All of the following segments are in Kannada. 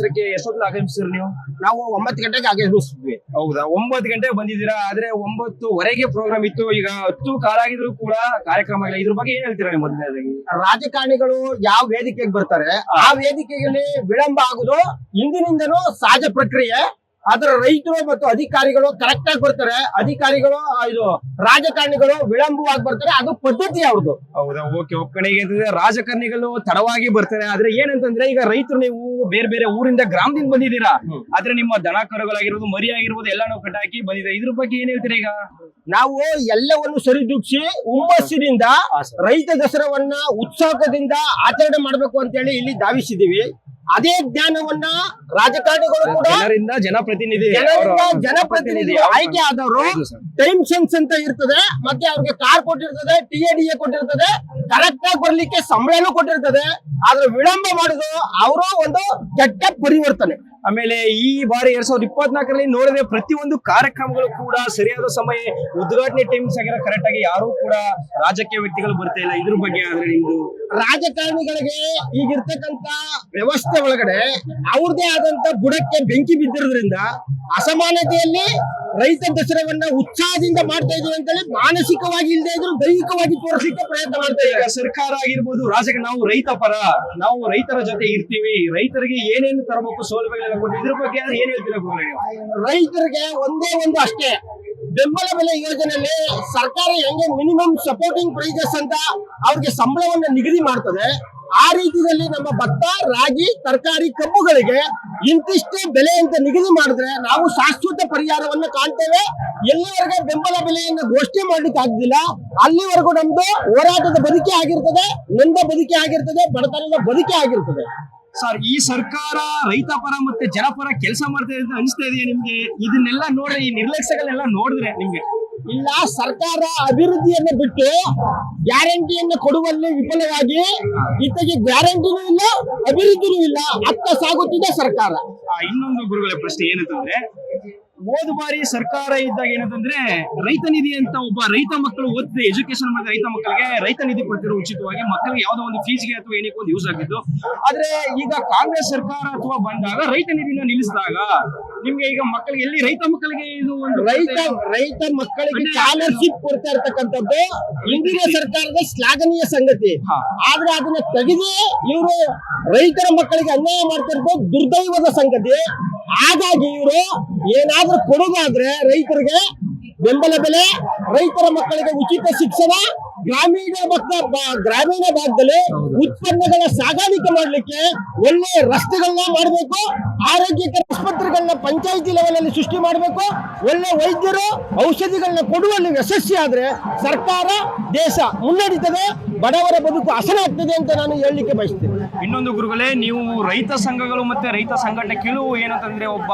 ಇವಾಗ ಎಷ್ಟೊತ್ತು ಆಗಮಿಸಿದ್ರಿ ನೀವು? ನಾವು ಒಂಬತ್ತು ಗಂಟೆಗೆ ಆಗಮಿಸಿದ್ವಿ. ಹೌದಾ? ಒಂಬತ್ತು ಗಂಟೆಗೆ ಬಂದಿದ್ದೀರಾ? ಆದ್ರೆ ಒಂಬತ್ತುವರೆಗೆ ಪ್ರೋಗ್ರಾಮ್ ಇತ್ತು. ಈಗ ಹತ್ತು ಕಾಲಾಗಿದ್ರು ಕೂಡ ಕಾರ್ಯಕ್ರಮ ಇಲ್ಲ. ಇದ್ರ ಬಗ್ಗೆ ಏನ್ ಹೇಳ್ತೀರಾ ನೀವು ಮೊದಲನೇದಾಗಿ ರಾಜಕಾರಣಿಗಳು ಯಾವ ವೇದಿಕೆಗೆ ಬರ್ತಾರೆ ಆ ವೇದಿಕೆಯಲ್ಲಿ ವಿಳಂಬ ಆಗುದು ಇಂದಿನಿಂದನೂ ಸಹಜ ಪ್ರಕ್ರಿಯೆ. ಆದ್ರೆ ರೈತರು ಮತ್ತು ಅಧಿಕಾರಿಗಳು ಕರೆಕ್ಟ್ ಆಗಿ ಬರ್ತಾರೆ. ಅಧಿಕಾರಿಗಳು ಇದು ರಾಜಕಾರಣಿಗಳು ವಿಳಂಬವಾಗಿ ಬರ್ತಾರೆ. ಅದು ಪದ್ಧತಿ ಅವ್ರದ್ದು ಹೌದಾ? ಓಕೆ ಒಕ್ಕಣೆಗೆ ಅಂತಂದ್ರೆ ರಾಜಕಾರಣಿಗಳು ತಡವಾಗಿ ಬರ್ತಾರೆ. ಆದ್ರೆ ಏನಂತಂದ್ರೆ ಈಗ ರೈತರು ನೀವು ಬೇರೆ ಬೇರೆ ಊರಿಂದ ಗ್ರಾಮದಿಂದ ಬಂದಿದ್ದೀರಾ? ಆದ್ರೆ ನಿಮ್ಮ ದನ ಕರುಗಳಾಗಿರ್ಬೋದು ಮರಿ ಆಗಿರ್ಬೋದು ಎಲ್ಲಾನು ಕಟ್ಟಾಕಿ ಬಂದಿದೆ ಇದ್ರ ಬಗ್ಗೆ ಏನ್ ಹೇಳ್ತೀರಾ ಈಗ? ನಾವು ಎಲ್ಲವನ್ನು ಸರಿದೂಗಿಸಿ ಹುಮ್ಮಸ್ಸಿನಿಂದ ರೈತ ದಸರಾವನ್ನ ಉತ್ಸಾಹದಿಂದ ಆಚರಣೆ ಮಾಡಬೇಕು ಅಂತ ಹೇಳಿ ಇಲ್ಲಿ ಧಾವಿಸಿದೀವಿ ಅದೇ ಜ್ಞಾನವನ್ನ ರಾಜಕಾರಣಿಗಳು ಕೂಡ ಜನರಿಂದ ಜನಪ್ರತಿನಿಧಿ ಜನರಿಂದ ಜನಪ್ರತಿನಿಧಿ ಆಯ್ಕೆ ಆದವರು ಟೈಮ್ ಸೆನ್ಸ್ ಅಂತ ಇರ್ತದೆ ಮತ್ತೆ ಅವ್ರಿಗೆ ಕಾರ್ ಕೊಟ್ಟಿರ್ತದೆ ಟಿ ಎ ಡಿ ಎ ಕೊಟ್ಟಿರ್ತದೆ ಕರೆಕ್ಟ್ ಆಗಿ ಬರ್ಲಿಕ್ಕೆ ಸಂಬಳನೂ ಕೊಟ್ಟಿರ್ತದೆ ಆದ್ರೆ ವಿಳಂಬ ಮಾಡುದು ಅವರ ಒಂದು ಕೆಟ್ಟ ಪರಿವರ್ತನೆ. ಆಮೇಲೆ ಈ ಬಾರಿ ಎರಡ್ ಸಾವಿರದ ಇಪ್ಪತ್ನಾಲ್ಕರಲ್ಲಿ ನೋಡಿದ್ರೆ ಪ್ರತಿಯೊಂದು ಕಾರ್ಯಕ್ರಮಗಳು ಕೂಡ ಸರಿಯಾದ ಸಮಯ ಉದ್ಘಾಟನೆ ಟೈಮ್ಸ್ ಆಗಿರೋ ಕರೆಕ್ಟ್ ಆಗಿ ಯಾರು ಕೂಡ ರಾಜಕೀಯ ವ್ಯಕ್ತಿಗಳು ಬರ್ತಾ ಇಲ್ಲ. ಇದ್ರ ಬಗ್ಗೆ ಆದ್ರೆ ನಿಮ್ದು ರಾಜಕಾರಣಿಗಳಿಗೆ ಈಗಿರ್ತಕ್ಕಂತ ವ್ಯವಸ್ಥೆ ಒಳಗಡೆ ಅವ್ರದೇ ಆದಂತ ಬುಡಕ್ಕೆ ಬೆಂಕಿ ಬಿದ್ದಿರೋದ್ರಿಂದ ಅಸಮಾನತೆಯಲ್ಲಿ ರೈತ ದಸರಾವನ್ನ ಉತ್ಸಾಹದಿಂದ ಮಾಡ್ತಾ ಇದೀವಿ ಅಂತೇಳಿ ಮಾನಸಿಕವಾಗಿ ಇಲ್ಲದೆ ಇದ್ರು ದೈಹಿಕವಾಗಿ ತೋರಿಸಲಿಕ್ಕೆ ಪ್ರಯತ್ನ ಮಾಡ್ತಾ ಈಗ ಸರ್ಕಾರ ಆಗಿರ್ಬೋದು ರಾಜಕ ನಾವು ರೈತ ಪರ ನಾವು ರೈತರ ಜೊತೆ ಇರ್ತೀವಿ ರೈತರಿಗೆ ಏನೇನು ತರಬೇಕು ಸೌಲಭ್ಯಗಳನ್ನ ಕೊಟ್ಟು ಇದ್ರ ಬಗ್ಗೆ ಏನು ಹೇಳ್ತೀರಾ? ರೈತರಿಗೆ ಒಂದೇ ಒಂದು ಅಷ್ಟೇ ಬೆಂಬಲ ಬೆಲೆ ಯೋಜನೆಯಲ್ಲಿ ಸರ್ಕಾರ ಹೆಂಗೆ ಮಿನಿಮಮ್ ಸಪೋರ್ಟಿಂಗ್ ಪ್ರೈಸಸ್ ಅಂತ ಅವ್ರಿಗೆ ಸಂಬಳವನ್ನ ನಿಗದಿ ಮಾಡ್ತದೆ ಆ ರೀತಿಯಲ್ಲಿ ನಮ್ಮ ಭತ್ತ ರಾಗಿ ತರಕಾರಿ ಕಬ್ಬುಗಳಿಗೆ ಇಂತಿಷ್ಟೇ ಬೆಲೆ ಅಂತ ನಿಗದಿ ಮಾಡಿದ್ರೆ ನಾವು ಶಾಶ್ವತ ಪರಿಹಾರವನ್ನ ಕಾಣ್ತೇವೆ. ಎಲ್ಲಿವರೆಗೆ ಬೆಂಬಲ ಬೆಲೆಯನ್ನು ಘೋಷಣೆ ಮಾಡ್ಲಿಕ್ಕೆ ಆಗ್ದಿಲ್ಲ. ಅಲ್ಲಿವರೆಗೂ ನಮ್ದು ಹೋರಾಟದ ಬದುಕೆ ಆಗಿರ್ತದೆ, ನೊಂದ ಬದುಕೆ ಆಗಿರ್ತದೆ, ಬಡತನದ ಬದುಕೆ ಆಗಿರ್ತದೆ. ಸರ್, ಈ ಸರ್ಕಾರ ರೈತ ಪರ ಮತ್ತೆ ಜನಪರ ಕೆಲಸ ಮಾಡ್ತಾ ಇದೆ ಅನಿಸ್ತಾ ಇದೆಯಾ ನಿಮ್ಗೆ? ಇದನ್ನೆಲ್ಲ ನೋಡ್ರಿ, ಈ ನಿರ್ಲಕ್ಷ್ಯಗಳನ್ನೆಲ್ಲ ನೋಡಿದ್ರೆ ನಿಮ್ಗೆ. ಇಲ್ಲ, ಸರ್ಕಾರ ಅಭಿವೃದ್ಧಿಯನ್ನು ಬಿಟ್ಟು ಗ್ಯಾರಂಟಿಯನ್ನು ಕೊಡುವಲ್ಲಿ ವಿಫಲವಾಗಿ ಇತ್ತಗೆ ಗ್ಯಾರಂಟಿನೂ ಇಲ್ಲ, ಅಭಿವೃದ್ಧಿನೂ ಇಲ್ಲ. ಅತ್ತ ಸಾಗುತ್ತಿದೆ ಸರ್ಕಾರ. ಇನ್ನೊಂದು ಗುರುಗಳ ಪ್ರಶ್ನೆ ಏನಂತಂದ್ರೆ ಹೋದ ಬಾರಿ ಸರ್ಕಾರ ಇದ್ದಾಗ ಏನಂತಂದ್ರೆ ರೈತ ನಿಧಿ ಅಂತ ಒಬ್ಬ ರೈತ ಮಕ್ಕಳು ಓದಿದ್ರೆ ಎಜುಕೇಶನ್ ಮಾಡಿದ ರೈತ ಮಕ್ಕಳಿಗೆ ರೈತ ನಿಧಿ ಕೊಡ್ತಿರೋ ಉಚಿತವಾಗಿ ಮಕ್ಕಳಿಗೆ ಯಾವ್ದೋ ಒಂದು ಫೀಸ್ಗೆ ಅಥವಾ ಏನಕ್ಕೆ ಒಂದು ಯೂಸ್ ಆಗಿದ್ದು. ಆದ್ರೆ ಈಗ ಕಾಂಗ್ರೆಸ್ ಸರ್ಕಾರ ಅಥವಾ ಬಂದಾಗ ರೈತ ನಿಧಿನ ನಿಲ್ಲಿಸಿದಾಗ ನಿಮ್ಗೆ ಈಗ ಮಕ್ಕಳಿಗೆ ಎಲ್ಲಿ ರೈತ ಮಕ್ಕಳಿಗೆ ಇದು ಒಂದು ರೈತ ರೈತ ಮಕ್ಕಳಿಗೆ ಸ್ಕಾಲರ್ಶಿಪ್ ಕೊಡ್ತಾ ಇರ್ತಕ್ಕಂಥದ್ದು ಹಿಂದಿನ ಸರ್ಕಾರದ ಶ್ಲಾಘನೀಯ ಸಂಗತಿ. ಆದ್ರೆ ಅದನ್ನ ತೆಗೆದು ಇವರು ರೈತರ ಮಕ್ಕಳಿಗೆ ಅನ್ಯಾಯ ಮಾಡ್ತಿರೋದು ದುರ್ದೈವದ ಸಂಗತಿ. ಹಾಗಾಗಿ ಇವರು ಏನಾದ್ರೂ ಕೊಡೋದಾದ್ರೆ ರೈತರಿಗೆ ಬೆಂಬಲ ಬೆಲೆ ರೈತರ ಮಕ್ಕಳಿಗೆ ಉಚಿತ ಶಿಕ್ಷಣ ಗ್ರಾಮೀಣ ಮತ್ತು ಗ್ರಾಮೀಣ ಭಾಗದಲ್ಲಿ ಉತ್ಪನ್ನಗಳ ಸಾಗಾಣಿಕೆ ಮಾಡಲಿಕ್ಕೆ ಒಳ್ಳೆ ರಸ್ತೆಗಳನ್ನ ಮಾಡಬೇಕು ಆರೋಗ್ಯಕರ ಆಸ್ಪತ್ರೆಗಳನ್ನ ಪಂಚಾಯಿತಿ ಲೆವೆಲ್ ಅಲ್ಲಿ ಸೃಷ್ಟಿ ಮಾಡಬೇಕು ಒಳ್ಳೆ ವೈದ್ಯರು ಔಷಧಿಗಳನ್ನ ಕೊಡುವಲ್ಲಿ ಯಶಸ್ವಿ ಆದ್ರೆ ಸರ್ಕಾರ ದೇಶ ಮುನ್ನಡೀತದೆ ಬಡವರ ಬದುಕು ಹಸನಾಗ್ತದೆ ಅಂತ ನಾನು ಹೇಳಲಿಕ್ಕೆ ಬಯಸ್ತೇನೆ. ಇನ್ನೊಂದು ಗುರುಗಳೇ ನೀವು ರೈತ ಸಂಘಗಳು ಮತ್ತೆ ರೈತ ಸಂಘಟನೆ ಕೆಲವು ಏನಂತಂದ್ರೆ ಒಬ್ಬ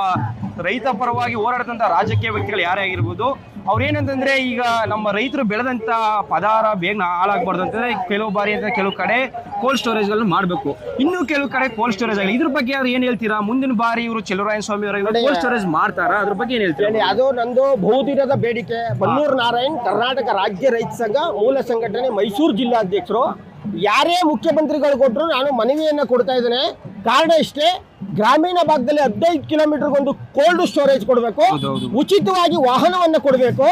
ರೈತ ಪರವಾಗಿ ಹೋರಾಡದಂತ ರಾಜಕೀಯ ವ್ಯಕ್ತಿಗಳು ಯಾರೇ ಆಗಿರ್ಬೋದು ಅವ್ರೇನಂತಂದ್ರೆ ಈಗ ನಮ್ಮ ರೈತರು ಬೆಳೆದಂತ ಪದಾರ ಬೇಗ ಹಾಳಾಗ್ಬಾರ್ದು ಅಂತಂದ್ರೆ ಕೆಲವು ಬಾರಿ ಅಂತ ಕೆಲವು ಕಡೆ ಕೋಲ್ಡ್ ಸ್ಟೋರೇಜ್ಗಳನ್ನು ಮಾಡಬೇಕು. ಇನ್ನು ಕೆಲವು ಕಡೆ ಕೋಲ್ಡ್ ಸ್ಟೋರೇಜ್ ಆಗಲಿ. ಇದ್ರ ಬಗ್ಗೆ ಅವ್ರು ಏನ್ ಹೇಳ್ತೀರಾ? ಮುಂದಿನ ಬಾರಿ ಇವರು ಚೆಲುವರಾಯನ ಸ್ವಾಮಿ ಅವರ ಕೋಲ್ಡ್ ಸ್ಟೋರೇಜ್ ಮಾಡ್ತಾರ? ಅದ್ರ ಬಗ್ಗೆ ಏನ್ ಹೇಳ್ತೀರಾ? ಹೇಳಿ, ಅದು ನಂದು ಬಹುದಿನದ ಬೇಡಿಕೆ. ಬನ್ನೂರು ನಾರಾಯಣ್ ಕರ್ನಾಟಕ ರಾಜ್ಯ ರೈತ ಸಂಘ ಮೂಲ ಸಂಘಟನೆ ಮೈಸೂರು ಜಿಲ್ಲಾಧ್ಯಕ್ಷರು. ಯಾರೇ ಮುಖ್ಯಮಂತ್ರಿಗಳು ಕೊಟ್ಟರು ನಾನು ಮನವಿಯನ್ನ ಕೊಡ್ತಾ ಇದ್ದೇನೆ. ಕಾರಣ ಇಷ್ಟೇ ಗ್ರಾಮೀಣ ಭಾಗದಲ್ಲಿ ಹದಿನೈದು ಕಿಲೋಮೀಟರ್ ಒಂದು ಕೋಲ್ಡ್ ಸ್ಟೋರೇಜ್ ಕೊಡಬೇಕು. ಉಚಿತವಾಗಿ ವಾಹನವನ್ನು ಕೊಡಬೇಕು.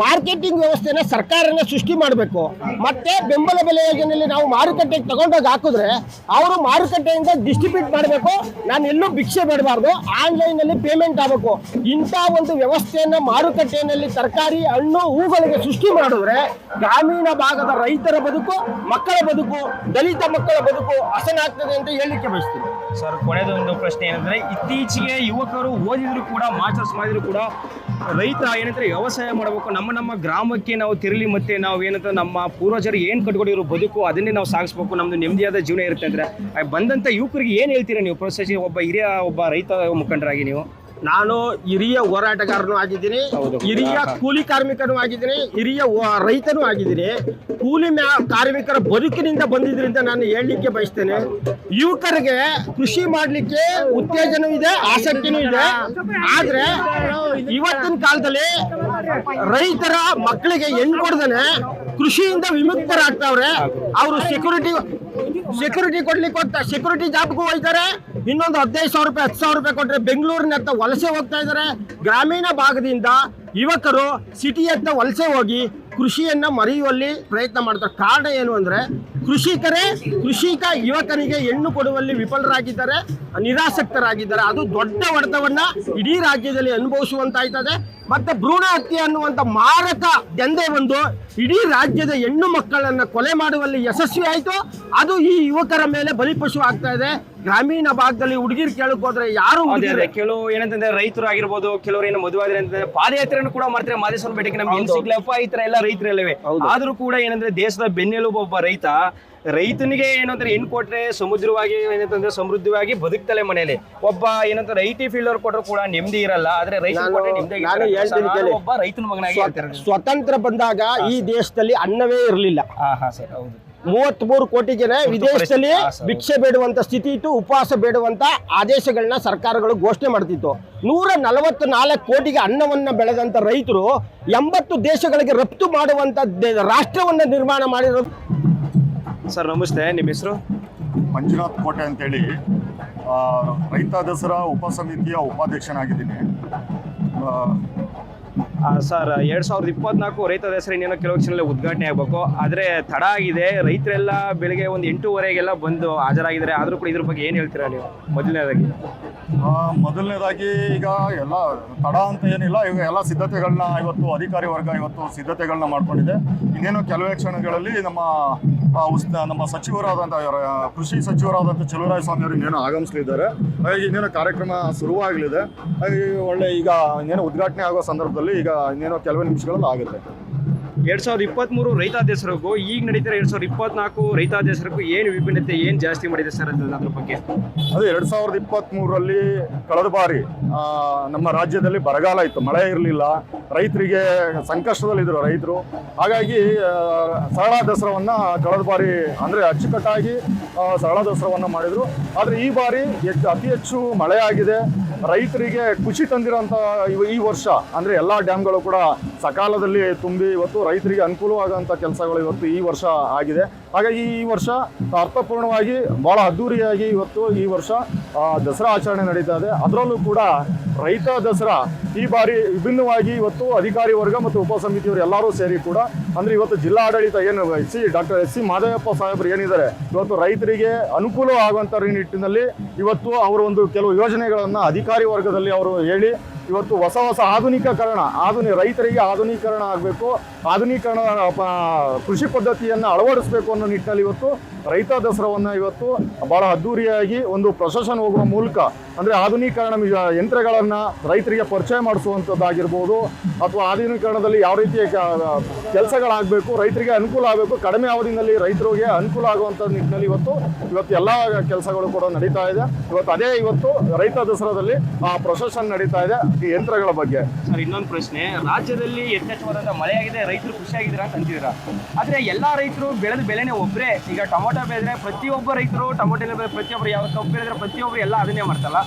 ಮಾರ್ಕೆಟಿಂಗ್ ವ್ಯವಸ್ಥೆನ ಸರ್ಕಾರನೇ ಸೃಷ್ಟಿ ಮಾಡಬೇಕು. ಮತ್ತೆ ಬೆಂಬಲ ಬೆಲೆ ಯೋಜನೆಯಲ್ಲಿ ನಾವು ಮಾರುಕಟ್ಟೆಗೆ ತಗೊಂಡೋಗಿ ಹಾಕಿದ್ರೆ ಅವರು ಮಾರುಕಟ್ಟೆಯಿಂದ ಡಿಸ್ಟ್ರಿಬ್ಯೂಟ್ ಮಾಡಬೇಕು. ನಾನು ಎಲ್ಲೂ ಭಿಕ್ಷೆ ಬೇಡಬಾರ್ದು. ಆನ್ಲೈನ್ ಅಲ್ಲಿ ಪೇಮೆಂಟ್ ಆಗಬೇಕು. ಇಂಥ ಒಂದು ವ್ಯವಸ್ಥೆಯನ್ನು ಮಾರುಕಟ್ಟೆಯಲ್ಲಿ ತರಕಾರಿ ಹಣ್ಣು ಹೂಗಳಿಗೆ ಸೃಷ್ಟಿ ಮಾಡಿದ್ರೆ ಗ್ರಾಮೀಣ ಭಾಗದ ರೈತರ ಬದುಕು ಮಕ್ಕಳ ಬದುಕು ದಲಿತ ಮಕ್ಕಳ ಬದುಕು ಹಸನಾಗ್ತದೆ ಅಂತ ಹೇಳಲಿಕ್ಕೆ ಬಯಸ್ತೀನಿ. ಸರ್ ಕೊನೆದೊಂದು ಪ್ರಶ್ನೆ ಏನಂದ್ರೆ, ಇತ್ತೀಚೆಗೆ ಯುವಕರು ಓದಿದ್ರು ಕೂಡ ಮಾಸ್ಟರ್ಸ್ ಮಾಡಿದ್ರು ಕೂಡ, ರೈತ ಏನಂದ್ರೆ ವ್ಯವಸಾಯ ಮಾಡಬೇಕು, ನಮ್ಮ ನಮ್ಮ ಗ್ರಾಮಕ್ಕೆ ನಾವು ತಿರಲಿ ಮತ್ತೆ ನಾವು ಏನಂತ ನಮ್ಮ ಪೂರ್ವಜರು ಏನು ಕಟ್ಕೊಂಡಿರೋ ಬದುಕು ಅದನ್ನೇ ನಾವು ಸಾಗಿಸ್ಬೇಕು, ನಮ್ದು ನೆಮ್ಮದಿಯಾದ ಜೀವನ ಇರುತ್ತೆ ಅಂದ್ರೆ. ಬಂದಂತ ಯುವಕರಿಗೆ ಏನು ಹೇಳ್ತೀರಾ ನೀವು? ಪ್ರೋತ್ಸಾಹಿಸಿ ಒಬ್ಬ ಹಿರಿಯ, ಒಬ್ಬ ರೈತ ಮುಖಂಡರಾಗಿ ನೀವು. ನಾನು ಹಿರಿಯ ಹೋರಾಟಗಾರನು ಆಗಿದ್ದೀನಿ. ಹಿರಿಯ. ಕೂಲಿ ಕಾರ್ಮಿಕನು ಆಗಿದ್ದೀನಿ. ಹಿರಿಯ ರೈತನೂ ಆಗಿದ್ದೀನಿ. ಕೂಲಿ ಮ್ಯಾ- ಕಾರ್ಮಿಕರ ಬದುಕಿನಿಂದ ಬಂದಿದ್ರಿಂದ ನಾನು ಹೇಳಲಿಕ್ಕೆ ಬಯಸ್ತೇನೆ. ಯುವಕರಿಗೆ ಕೃಷಿ ಮಾಡಲಿಕ್ಕೆ ಉತ್ತೇಜನೂ ಇದೆ ಆಸಕ್ತಿನೂ ಇದೆ. ಆದ್ರೆ ಇವತ್ತಿನ ಕಾಲದಲ್ಲಿ ರೈತರ ಮಕ್ಕಳಿಗೆ ಹೆಣ್ಣು ಕೊಡ್ದೇನೆ ಕೃಷಿಯಿಂದ ವಿಮುಕ್ತರಾಗ್ತಾವ್ರೆ. ಅವರು ಸೆಕ್ಯೂರಿಟಿ ಸೆಕ್ಯೂರಿಟಿ ಕೊಡ್ಲಿಕ್ಕೆ ಸೆಕ್ಯೂರಿಟಿ ಜಾಬ್ಗೂ ಹೋಗ್ತಾರೆ. ಇನ್ನೊಂದು ಹದಿನೈದು ಸಾವಿರ ರೂಪಾಯಿ, ಹತ್ತು ಸಾವಿರ ರೂಪಾಯಿ ಕೊಟ್ಟರೆ ಬೆಂಗಳೂರಿನತ್ತ ವಲಸೆ ಹೋಗ್ತಾ ಇದ್ದಾರೆ. ಗ್ರಾಮೀಣ ಭಾಗದಿಂದ ಯುವಕರು ಸಿಟಿಯತ್ತ ವಲಸೆ ಹೋಗಿ ಕೃಷಿಯನ್ನ ಮರೆಯುವಲ್ಲಿ ಪ್ರಯತ್ನ ಮಾಡ್ತಾರೆ. ಕಾರಣ ಏನು ಅಂದ್ರೆ ಕೃಷಿಕರೇ ಕೃಷಿಕ ಯುವಕರಿಗೆ ಹೆಣ್ಣು ಕೊಡುವಲ್ಲಿ ವಿಫಲರಾಗಿದ್ದಾರೆ ನಿರಾಸಕ್ತರಾಗಿದ್ದಾರೆ. ಅದು ದೊಡ್ಡ ಹೊಡೆತವನ್ನ ಇಡೀ ರಾಜ್ಯದಲ್ಲಿ ಅನುಭವಿಸುವಂತಾಯ್ತದೆ. ಮತ್ತೆ ಭ್ರೂಣ ಹತ್ಯೆ ಅನ್ನುವಂತ ಮಾರಕ ದಂಧೆ ಒಂದು ಇಡೀ ರಾಜ್ಯದ ಹೆಣ್ಣು ಮಕ್ಕಳನ್ನ ಕೊಲೆ ಮಾಡುವಲ್ಲಿ ಯಶಸ್ವಿ ಆಯ್ತು. ಅದು ಈ ಯುವಕರ ಮೇಲೆ ಬಲಿಪಶು ಆಗ್ತಾ ಇದೆ. ಗ್ರಾಮೀಣ ಭಾಗದಲ್ಲಿ ಹುಡುಗಿರ್ ಕೇಳಕ್ ಹೋದ್ರೆ ಯಾರು ಕೆಲವು ಏನಂತಂದ್ರೆ ರೈತರು ಆಗಿರ್ಬೋದು ಕೆಲವರು ಏನು ಮದುವೆ ಆದ್ರೆ ಅಂತಂದ್ರೆ ಪಾದಯಾತ್ರೆಯನ್ನು ಕೂಡ ಮಾಡ್ತಾರೆ. ಮಾದೇಶ್ವರ ಬೆಟ್ಟಕ್ಕೆ ನಮ್ಗೆ ಸಿಗ್ಲಪ್ಪ ಈ ತರ ಎಲ್ಲ ರೈತರಲ್ಲವೇ. ಆದ್ರೂ ಕೂಡ ಏನಂದ್ರೆ ದೇಶದ ಬೆನ್ನೆಲುಬು ಒಬ್ಬ ರೈತ ರೈತನಿಗೆ ಏನಂದ್ರೆ ಹೆಣ್ಣು ಕೊಟ್ರೆ ಸಮುದ್ರವಾಗಿ ಏನಂತಂದ್ರೆ ಸಮೃದ್ಧವಾಗಿ ಬದುಕ್ತಲೆ ಮನೇಲಿ ಒಬ್ಬ ಏನಂತಾರೆ ಐ ಟಿ ಫೀಲ್ಡ್ ಅವ್ರು ಕೊಟ್ಟರು ಕೂಡ ನೆಮ್ಮದಿ ಇರಲ್ಲ. ಆದ್ರೆ ರೈತ. ಒಬ್ಬ ರೈತನ ಮಗನಾಗಿ ಸ್ವತಂತ್ರ ಬಂದಾಗ ಈ ದೇಶದಲ್ಲಿ ಅನ್ನವೇ ಇರಲಿಲ್ಲ. ಹಾ ಹಾ ಸರ್ ಹೌದು. ಮೂವತ್ತ್ ಮೂರು ಕೋಟಿ ಜನ ವಿದೇಶದಲ್ಲಿ ಭಿಕ್ಷೆ ಬೇಡುವಂತ ಸ್ಥಿತಿ ಇತ್ತು ಉಪವಾಸ ಬೇಡುವಂತ ಆದೇಶಗಳನ್ನ ಸರ್ಕಾರಗಳು ಘೋಷಣೆ ಮಾಡ್ತಿತ್ತು. ನೂರ ನಲವತ್ತು ನಾಲ್ಕು ಕೋಟಿಗೆ ಅನ್ನವನ್ನ ಬೆಳೆದಂತ ರೈತರು ಎಂಬತ್ತು ದೇಶಗಳಿಗೆ ರಫ್ತು ಮಾಡುವಂತ ರಾಷ್ಟ್ರವನ್ನ ನಿರ್ಮಾಣ ಮಾಡಿರೋದು ಸರ್ ನಮಸ್ತೆ ನಿಮ್ಮ ಹೆಸರು? ಮಂಜುನಾಥ್ ಕೋಟೆ ಅಂತೇಳಿ. ರೈತ ದಸರಾ ಉಪಸಮಿತಿಯ ಉಪಾಧ್ಯಕ್ಷನಾಗಿದ್ದೀನಿ. ಆ, ಸರ್ ಎರಡು ಸಾವಿರದ ಇಪ್ಪತ್ನಾಲ್ಕು ರೈತ ದಸರಾ ಇನ್ನೇನೋ ಕೆಲವು ಕ್ಷಣದಲ್ಲಿ ಉದ್ಘಾಟನೆ ಆಗಬೇಕು. ಆದರೆ ತಡ ಆಗಿದೆ. ರೈತರೆಲ್ಲ ಬೆಳಿಗ್ಗೆ ಒಂದು ಎಂಟೂವರೆಗೆಲ್ಲ ಬಂದು ಹಾಜರಾಗಿದ್ದಾರೆ. ಆದರೂ ಕೂಡ ಇದ್ರ ಬಗ್ಗೆ ಏನು ಹೇಳ್ತೀರಾ ನೀವು? ಮೊದಲನೇದಾಗಿ. ಮೊದಲನೇದಾಗಿ ಈಗ ಎಲ್ಲ ತಡ ಅಂತ ಏನಿಲ್ಲ. ಈಗ ಎಲ್ಲ ಸಿದ್ಧತೆಗಳನ್ನ ಇವತ್ತು ಅಧಿಕಾರಿ ವರ್ಗ ಇವತ್ತು ಸಿದ್ಧತೆಗಳನ್ನ ಮಾಡ್ಕೊಂಡಿದೆ. ಇನ್ನೇನು ಕೆಲವೇ ಕ್ಷಣಗಳಲ್ಲಿ ನಮ್ಮ ನಮ್ಮ ಸಚಿವರಾದಂಥ ಕೃಷಿ ಸಚಿವರಾದಂಥ ಚಲುವರಾಯ ಸ್ವಾಮಿ ಅವರು ಇನ್ನೇನು ಆಗಮಿಸಲಿದ್ದಾರೆ. ಹಾಗಾಗಿ ಇನ್ನೇನು ಕಾರ್ಯಕ್ರಮ ಶುರುವಾಗಲಿದೆ. ಹಾಗಾಗಿ ಒಳ್ಳೆ ಈಗ ಇನ್ನೇನು ಉದ್ಘಾಟನೆ ಆಗೋ ಸಂದರ್ಭದಲ್ಲಿ ಈಗ ಇನ್ನೇನೋ ಕೆಲವೇ ನಿಮಿಷಗಳಲ್ಲಿ ಆಗುತ್ತೆ. ಎರಡ್ ಸಾವಿರದ ಇಪ್ಪತ್ತ್ ಮೂರು ರೈತ ದಸರಾಗೂ ಈಗ ನಡೀತಾರೆ ಎರಡ್ ಸಾವಿರದ ಇಪ್ಪತ್ನಾಲ್ಕು ರೈತ ಏನು ವಿಭಿನ್ನತೆ, ಏನ್ ಜಾಸ್ತಿ ಮಾಡಿದೆ ಸರ್ ಅದ್ರ ಬಗ್ಗೆ? ಅದು ಎರಡ್ ಸಾವಿರದ ಇಪ್ಪತ್ತ್ ಮೂರಲ್ಲಿ ಕಳೆದ ಬಾರಿ ನಮ್ಮ ರಾಜ್ಯದಲ್ಲಿ ಬರಗಾಲ ಇತ್ತು. ಮಳೆ ಇರಲಿಲ್ಲ. ರೈತರಿಗೆ ಸಂಕಷ್ಟದಲ್ಲಿದ್ದರು ರೈತರು. ಹಾಗಾಗಿ ಸರಳ ದಸರಾವನ್ನ ಕಳೆದ ಬಾರಿ, ಅಂದ್ರೆ ಅಚ್ಚುಕಟ್ಟಾಗಿ ಸರಳ ದಸರಾವನ್ನ ಮಾಡಿದ್ರು. ಆದ್ರೆ ಈ ಬಾರಿ ಹೆಚ್ಚು ಅತಿ ಹೆಚ್ಚು ಮಳೆ ಆಗಿದೆ ರೈತರಿಗೆ ಖುಷಿ ತಂದಿರೋಂಥ ಈ ವರ್ಷ, ಅಂದ್ರೆ ಎಲ್ಲಾ ಡ್ಯಾಮ್ಗಳು ಕೂಡ ಸಕಾಲದಲ್ಲಿ ತುಂಬಿ, ಇವತ್ತು ರೈತರಿಗೆ ಅನುಕೂಲವಾಗುವಂಥ ಕೆಲಸಗಳು ಇವತ್ತು ಈ ವರ್ಷ ಆಗಿದೆ. ಹಾಗಾಗಿ ಈ ವರ್ಷ ಅರ್ಥಪೂರ್ಣವಾಗಿ ಭಾಳ ಅದ್ದೂರಿಯಾಗಿ ಇವತ್ತು ಈ ವರ್ಷ ದಸರಾ ಆಚರಣೆ ನಡೀತಾ ಇದೆ. ಅದರಲ್ಲೂ ಕೂಡ ರೈತ ದಸರಾ ಈ ಬಾರಿ ವಿಭಿನ್ನವಾಗಿ ಇವತ್ತು ಅಧಿಕಾರಿ ವರ್ಗ ಮತ್ತು ಉಪ ಸಮಿತಿಯವರು ಎಲ್ಲರೂ ಸೇರಿ ಕೂಡ, ಅಂದ್ರೆ ಇವತ್ತು ಜಿಲ್ಲಾ ಆಡಳಿತ ಏನು S C doctor S C Mahadevappa ಸಾಹೇಬರು ಏನಿದ್ದಾರೆ, ಇವತ್ತು ರೈತರಿಗೆ ಅನುಕೂಲ ಆಗುವಂಥ ನಿಟ್ಟಿನಲ್ಲಿ ಇವತ್ತು ಅವರ ಒಂದು ಕೆಲವು ಯೋಜನೆಗಳನ್ನು ಅಧಿಕಾರಿ ವರ್ಗದಲ್ಲಿ ಅವರು ಹೇಳಿ, ಇವತ್ತು ಹೊಸ ಹೊಸ ಆಧುನೀಕರಣ ಆಧುನಿಕ ರೈತರಿಗೆ ಆಧುನೀಕರಣ ಆಗಬೇಕು, ಆಧುನೀಕರಣ ಕೃಷಿ ಪದ್ಧತಿಯನ್ನು ಅಳವಡಿಸಬೇಕು ಅನ್ನೋ ನಿಟ್ಟಿನಲ್ಲಿ ಇವತ್ತು ರೈತ ದಸರಾವನ್ನು ಇವತ್ತು ಬಹಳ ಅದ್ದೂರಿಯಾಗಿ ಒಂದು ಪ್ರೊಸೆಷನ್ ಹೋಗುವ ಮೂಲಕ, ಅಂದರೆ ಆಧುನೀಕರಣ ಯಂತ್ರಗಳನ್ನು ರೈತರಿಗೆ ಪರಿಚಯ ಮಾಡಿಸುವಂಥದ್ದಾಗಿರ್ಬೋದು ಅಥವಾ ಆಧುನೀಕರಣದಲ್ಲಿ ಯಾವ ರೀತಿಯ ಕೆಲಸಗಳಾಗಬೇಕು, ರೈತರಿಗೆ ಅನುಕೂಲ ಆಗಬೇಕು, ಕಡಿಮೆ ಅವಧಿನಲ್ಲಿ ರೈತರಿಗೆ ಅನುಕೂಲ ಆಗುವಂಥ ನಿಟ್ಟಿನಲ್ಲಿ ಇವತ್ತು ಇವತ್ತು ಎಲ್ಲ ಕೆಲಸಗಳು ಕೂಡ ನಡೀತಾ ಇದೆ. ಇವತ್ತು ಅದೇ ಇವತ್ತು ರೈತ ದಸರಾದಲ್ಲಿ ಆ ಪ್ರೊಸೆಷನ್ ನಡೀತಾ ಇದೆ ಈ ಯಂತ್ರಗಳ ಬಗ್ಗೆ. ಸರ್, ಇನ್ನೊಂದು ಪ್ರಶ್ನೆ. ರಾಜ್ಯದಲ್ಲಿ ಯಥೇಚ್ಛವಾದಂಥ ಮಳೆಯಾಗಿದೆ, ರೈತರು ಖುಷಿಯಾಗಿದ್ದೀರಾ ಅಂತ ಅಂತಿದ್ದೀರಾ ಆದರೆ ಎಲ್ಲ ರೈತರು ಬೆಳೆದ ಬೆಳೆನೇ ಒಬ್ಬರೇ ಈಗ ಟೊಮೊಟೊ ಬೆಳೆದ್ರೆ ಪ್ರತಿಯೊಬ್ಬ ರೈತರು ಟೊಮೊಟೊ ಬೆಳೆದ್ರೆ ಪ್ರತಿಯೊಬ್ಬರು ಯಾವ ಕಬ್ಬು ಬೆಳೆದ್ರೆ ಪ್ರತಿಯೊಬ್ಬರು ಎಲ್ಲ ಅದನ್ನೇ ಮಾಡ್ತಲ್ಲ.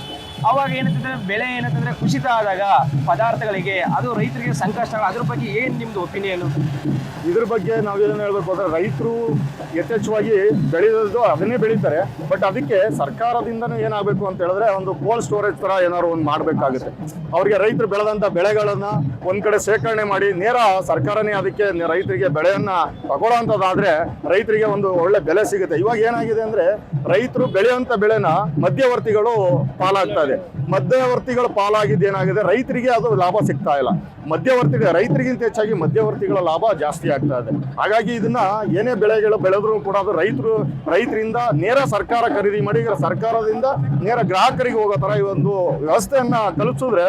ಅವಾಗ ಏನಂತಂದ್ರೆ ಬೆಳೆ ಏನಂತಂದ್ರೆ ಕುಸಿತ ಆದಾಗ ಪದಾರ್ಥಗಳಿಗೆ, ಅದು ರೈತರಿಗೆ ಸಂಕಷ್ಟ ಅದ್ರ ಬಗ್ಗೆ ಏನ್ ನಿಮ್ದು ಒಪಿನಿಯನ್ ಇದ್ರ ಬಗ್ಗೆ ನಾವೇನು ಹೇಳ್ಬೇಕು ಅಂದ್ರೆ ರೈತರು ಯಥೇಚ್ಛವಾಗಿ ಬೆಳೆಯೋದು ಅದನ್ನೇ ಬೆಳೀತಾರೆ. ಬಟ್ ಅದಕ್ಕೆ ಸರ್ಕಾರದಿಂದನೂ ಏನಾಗಬೇಕು ಅಂತ ಹೇಳಿದ್ರೆ ಒಂದು ಕೋಲ್ಡ್ ಸ್ಟೋರೇಜ್ ತರ ಏನಾದ್ರು ಒಂದು ಮಾಡಬೇಕಾಗುತ್ತೆ. ಅವ್ರಿಗೆ ರೈತರು ಬೆಳೆದಂತ ಬೆಳೆಗಳನ್ನ ಒಂದ್ ಕಡೆ ಶೇಖರಣೆ ಮಾಡಿ ನೇರ ಸರ್ಕಾರನೇ ಅದಕ್ಕೆ ರೈತರಿಗೆ ಬೆಳೆಯನ್ನ ತಗೊಳ್ಳೋಂಥದ್ದಾದ್ರೆ ರೈತರಿಗೆ ಒಂದು ಒಳ್ಳೆ ಬೆಲೆ ಸಿಗುತ್ತೆ. ಇವಾಗ ಏನಾಗಿದೆ ಅಂದ್ರೆ ರೈತರು ಬೆಳೆಯುವಂತ ಬೆಳೆನ ಮಧ್ಯವರ್ತಿಗಳು ಪಾಲಾಗ್ತಾ ಇದೆ. ಮಧ್ಯವರ್ತಿಗಳು ಪಾಲಾಗಿದ್ದು ಏನಾಗಿದೆ? ರೈತರಿಗೆ ಅದು ಲಾಭ ಸಿಗ್ತಾ ಇಲ್ಲ. ಮಧ್ಯವರ್ತಿಗಳ, ರೈತರಿಗಿಂತ ಹೆಚ್ಚಾಗಿ ಮಧ್ಯವರ್ತಿಗಳ ಲಾಭ ಜಾಸ್ತಿ ಆಗ್ತಾ ಇದೆ. ಹಾಗಾಗಿ ಇದನ್ನ ಏನೇ ಬೆಳೆಗಳು ಬೆಳೆದ್ರು ಕೂಡ ಅದು ರೈತರು, ರೈತರಿಂದ ನೇರ ಸರ್ಕಾರ ಖರೀದಿ ಮಾಡಿ, ಸರ್ಕಾರದಿಂದ ನೇರ ಗ್ರಾಹಕರಿಗೆ ಹೋಗೋ ತರ ಈ ಒಂದು ವ್ಯವಸ್ಥೆಯನ್ನ ಕಲ್ಪಿಸಿದ್ರೆ